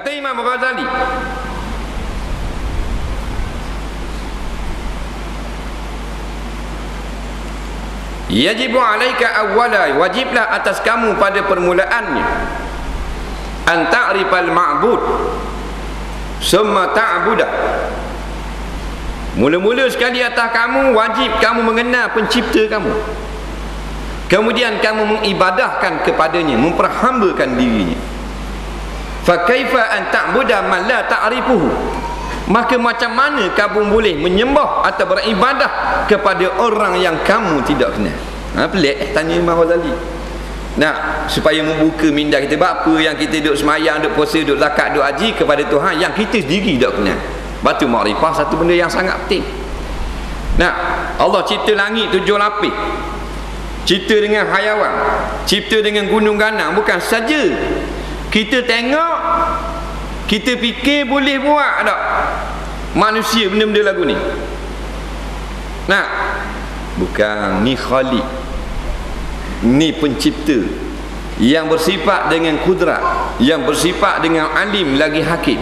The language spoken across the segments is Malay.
kata Imam Ghazali. Yajibu alaika awwala wajiblah atas kamu pada permulaannya. An ta'rifal ma'bud. Summa ta'budah. Mula-mula sekali atas kamu wajib kamu mengenal pencipta kamu. Kemudian kamu mengibadahkan kepadanya memperhambakan dirinya fa kaifa an ta'budah man la ta'rifuhu? Maka macam mana kamu boleh menyembah atau beribadah kepada orang yang kamu tidak kenal? Ha, pelik eh, tanya Imam Ghazali. Nah supaya membuka minda kita apa yang kita duduk semayang duduk puasa duduk zakat duduk haji kepada Tuhan yang kita sendiri tidak kenal? Batu makrifah satu benda yang sangat penting. Nah Allah cipta langit tujuh lapis. Cipta dengan hayawan cipta dengan gunung ganang bukan saja kita tengok kita fikir boleh buat tak? Manusia benda-benda lagu ni. Nah. Bukan ni khalik. Ni pencipta yang bersifat dengan kudrat yang bersifat dengan alim lagi hakim.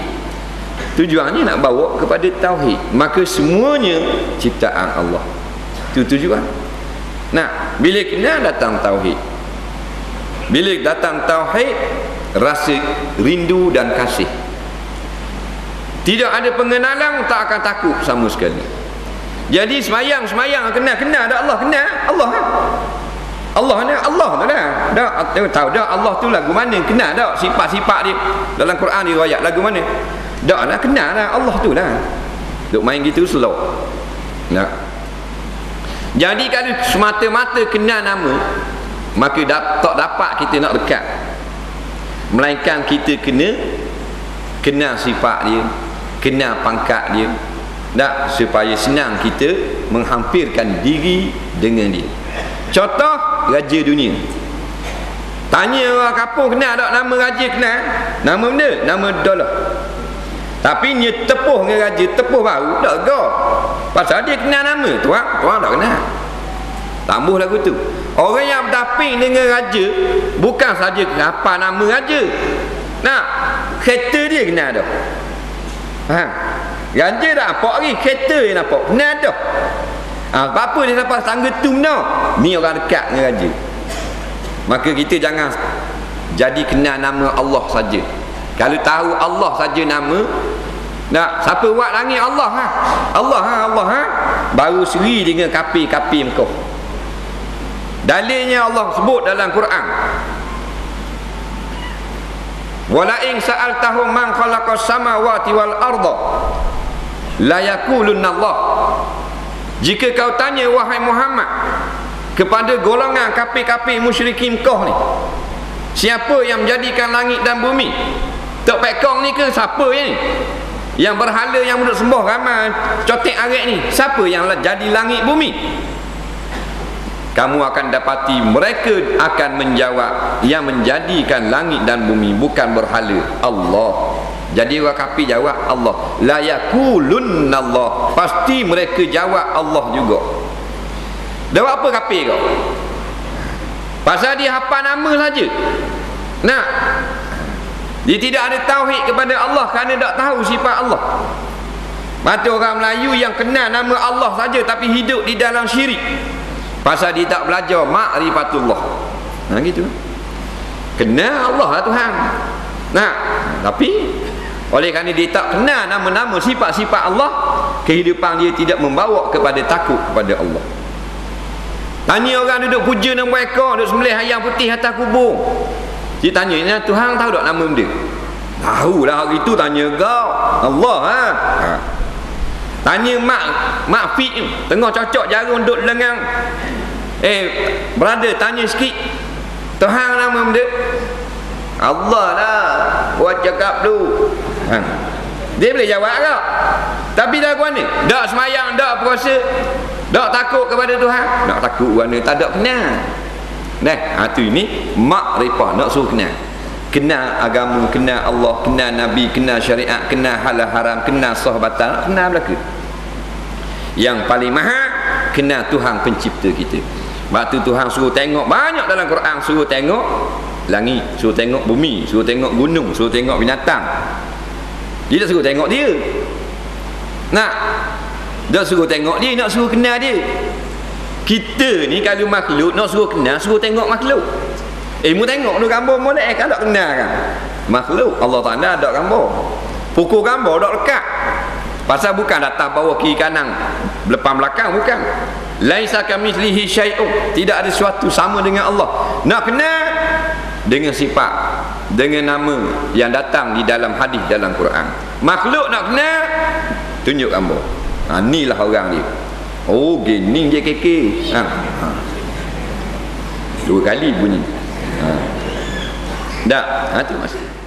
Tujuannya nak bawa kepada tauhid. Maka semuanya ciptaan Allah. Itu tujuan. Nah bila kena datang tauhid bila datang tauhid rasa rindu dan kasih tidak ada pengenalan tak akan takut sama sekali. Jadi semayang semayang kena kena ada Allah kena Allah. Allah ni Allah tu lah. Dak tahu dak Allah tu lagu mana kena dak sifat-sifat dia dalam Quran ni ayat lagu mana. Dak lah kena lah Allah tu lah. Duk main gitu slow. Nak. Jadi kalau semata-mata kena nama maka tak dapat kita nak dekat. Melainkan kita kena kena sifat dia, kenal pangkat dia tak supaya senang kita menghampirkan diri dengan dia. Contoh raja dunia. Tanya orang kapung kenal tak nama raja kenal? Nama benda? Nama dolar tapi dia tepuh dengan raja tepuh baru tak pasal dia kenal nama tuan tuan tak kenal tambah lagu tu orang yang bertaping dengan raja bukan saja apa nama raja nah kereta dia kenal tak Ha. Ganja dah nampak lagi kereta yang nampak. Benar dah. Ha, apa dia sampai tangga tu no? Ni orang dekat dengan raja. Maka kita jangan jadi kenal nama Allah saja. Kalau tahu Allah saja nama, nak siapa buat langit Allah ha? Allah ha Allah ha. Baru seri dengan kapi-kapi engkau. Dalilnya Allah sebut dalam Quran. Wala in sa'altahum man khalaqas samawati wal arda la yaqulunna Allah jika kau tanya wahai Muhammad kepada golongan kafir-kafir musyrikin kau ni siapa yang menjadikan langit dan bumi? Tok Pekong ni ke? Siapa ni? Yang berhala yang menurut sembah ramai cotek arik ni siapa yang jadi langit bumi kamu akan dapati mereka akan menjawab yang menjadikan langit dan bumi bukan berhala. Allah. Jadi orang kafir jawab Allah. La yakulunallah. Pasti mereka jawab Allah juga. Jawab apa kafir kau? Pasal dia hafal nama saja. Nak? Dia tidak ada tauhid kepada Allah kerana tak tahu sifat Allah. Mata orang Melayu yang kenal nama Allah saja tapi hidup di dalam syirik pasal dia tak belajar ma'rifatullah nah gitu. Kenal Allah lah Tuhan. Nah tapi oleh kerana dia tak kenal nama-nama sifat-sifat Allah kehidupan dia tidak membawa kepada takut kepada Allah. Tanya orang duduk puja nama ekor duduk sembelih ayam putih atas kubur. Dia tanya Tuhan tahu tak nama dia tahu lah hari tu tanya kau. Allah ha? ha. Tanya mak mak fit tengah cocok jarum duduk lengan. Eh, brother tanya sikit. Tuhan nama benda. Allah lah. Buat cakap dulu. Ha. Dia boleh jawab tak? Tapi dah kuat ni. Tak semayang, tak puasa. Tak takut kepada Tuhan. Tak takut mana tak ada kenal. Nah, ha, tu ini makrifah nak suruh kenal. Kenal agama, kenal Allah, kenal Nabi, kenal syariat, kenal halal haram, kenal sahabatan, kenal belaka yang paling mahal kena Tuhan pencipta kita waktu Tuhan suruh tengok banyak dalam Quran suruh tengok langit suruh tengok bumi suruh tengok gunung suruh tengok binatang. Dia tak suruh tengok dia. Nak tak suruh tengok dia nak suruh kenal dia. Kita ni kalau makhluk nak suruh kenal suruh tengok makhluk. Eh mu tengok tu gambar boleh kan tak kenal kan. Makhluk Allah Ta'ala ada gambar. Pukul gambar tak lekat. Pasal bukan datang bawah kiri kanan depan belakang bukan laisa kamithlihi syai'un tidak ada sesuatu sama dengan Allah. Nak kenal dengan sifat dengan nama yang datang di dalam hadis dalam Quran. Makhluk nak kenal tunjuk gambar. Ha, inilah orang dia. Oh gini je keke ha, ha. dua kali bunyi. Ha. tak ha, tu masalah